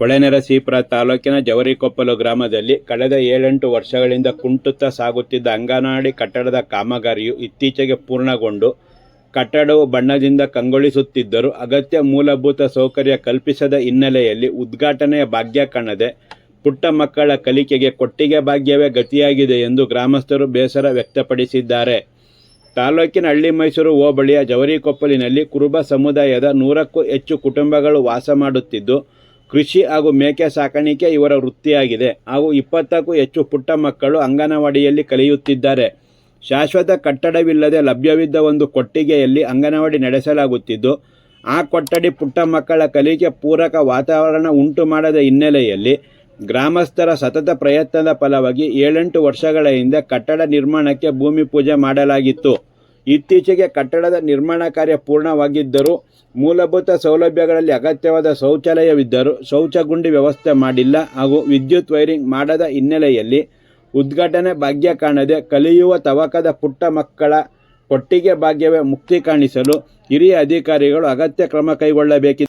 ಹೊಳೆನರಸೀಪುರ ತಾಲೂಕಿನ ಜವರಿಕೊಪ್ಪಲು ಗ್ರಾಮದಲ್ಲಿ ಕಳೆದ ಏಳೆಂಟು ವರ್ಷಗಳಿಂದ ಕುಂಟುತ್ತಾ ಸಾಗುತ್ತಿದ್ದ ಅಂಗನವಾಡಿ ಕಟ್ಟಡದ ಕಾಮಗಾರಿಯು ಇತ್ತೀಚೆಗೆ ಪೂರ್ಣಗೊಂಡು ಕಟ್ಟಡವು ಬಣ್ಣದಿಂದ ಕಂಗೊಳಿಸುತ್ತಿದ್ದರೂ ಅಗತ್ಯ ಮೂಲಭೂತ ಸೌಕರ್ಯ ಕಲ್ಪಿಸದ ಹಿನ್ನೆಲೆಯಲ್ಲಿ ಉದ್ಘಾಟನೆಯ ಭಾಗ್ಯ ಕಾಣದೆ ಪುಟ್ಟ ಮಕ್ಕಳ ಕಲಿಕೆಗೆ ಕೊಟ್ಟಿಗೆ ಭಾಗ್ಯವೇ ಗತಿಯಾಗಿದೆ ಎಂದು ಗ್ರಾಮಸ್ಥರು ಬೇಸರ ವ್ಯಕ್ತಪಡಿಸಿದ್ದಾರೆ. ತಾಲೂಕಿನ ಹಳ್ಳಿ ಮೈಸೂರು ಹೋಬಳಿಯ ಜವರಿಕೊಪ್ಪಲಿನಲ್ಲಿ ಕುರುಬ ಸಮುದಾಯದ ನೂರಕ್ಕೂ ಹೆಚ್ಚು ಕುಟುಂಬಗಳು ವಾಸ ಮಾಡುತ್ತಿದ್ದು ಕೃಷಿ ಹಾಗೂ ಮೇಕೆ ಸಾಕಾಣಿಕೆ ಇವರ ವೃತ್ತಿಯಾಗಿದೆ. ಹಾಗೂ ಇಪ್ಪತ್ತಕ್ಕೂ ಹೆಚ್ಚು ಪುಟ್ಟ ಮಕ್ಕಳು ಅಂಗನವಾಡಿಯಲ್ಲಿ ಕಲಿಯುತ್ತಿದ್ದಾರೆ. ಶಾಶ್ವತ ಕಟ್ಟಡವಿಲ್ಲದೆ ಲಭ್ಯವಿದ್ದ ಒಂದು ಕೊಟ್ಟಿಗೆಯಲ್ಲಿ ಅಂಗನವಾಡಿ ನಡೆಸಲಾಗುತ್ತಿದ್ದು, ಆ ಕೊಠಡಿ ಪುಟ್ಟ ಮಕ್ಕಳ ಕಲಿಕೆ ಪೂರಕ ವಾತಾವರಣ ಉಂಟು ಮಾಡದ ಹಿನ್ನೆಲೆಯಲ್ಲಿ ಗ್ರಾಮಸ್ಥರ ಸತತ ಪ್ರಯತ್ನದ ಫಲವಾಗಿ ಏಳೆಂಟು ವರ್ಷಗಳ ಹಿಂದೆ ಕಟ್ಟಡ ನಿರ್ಮಾಣಕ್ಕೆ ಭೂಮಿ ಪೂಜೆ ಮಾಡಲಾಗಿತ್ತು. ಇತ್ತೀಚೆಗೆ ಕಟ್ಟಡದ ನಿರ್ಮಾಣ ಕಾರ್ಯ ಪೂರ್ಣವಾಗಿದ್ದರೂ ಮೂಲಭೂತ ಸೌಲಭ್ಯಗಳಲ್ಲಿ ಅಗತ್ಯವಾದ ಶೌಚಾಲಯವಿದ್ದರೂ ಶೌಚಗುಂಡಿ ವ್ಯವಸ್ಥೆ ಮಾಡಿಲ್ಲ ಹಾಗೂ ವಿದ್ಯುತ್ ವೈರಿಂಗ್ ಮಾಡದ ಹಿನ್ನೆಲೆಯಲ್ಲಿ ಉದ್ಘಾಟನೆ ಭಾಗ್ಯ ಕಾಣದೆ ಕಲಿಯುವ ತವಕದ ಪುಟ್ಟ ಮಕ್ಕಳ ಕೊಟ್ಟಿಗೆ ಭಾಗ್ಯವೇ ಮುಕ್ತಿ ಕಾಣಿಸಲು ಹಿರಿಯ ಅಧಿಕಾರಿಗಳು ಅಗತ್ಯ ಕ್ರಮ ಕೈಗೊಳ್ಳಬೇಕಿದೆ.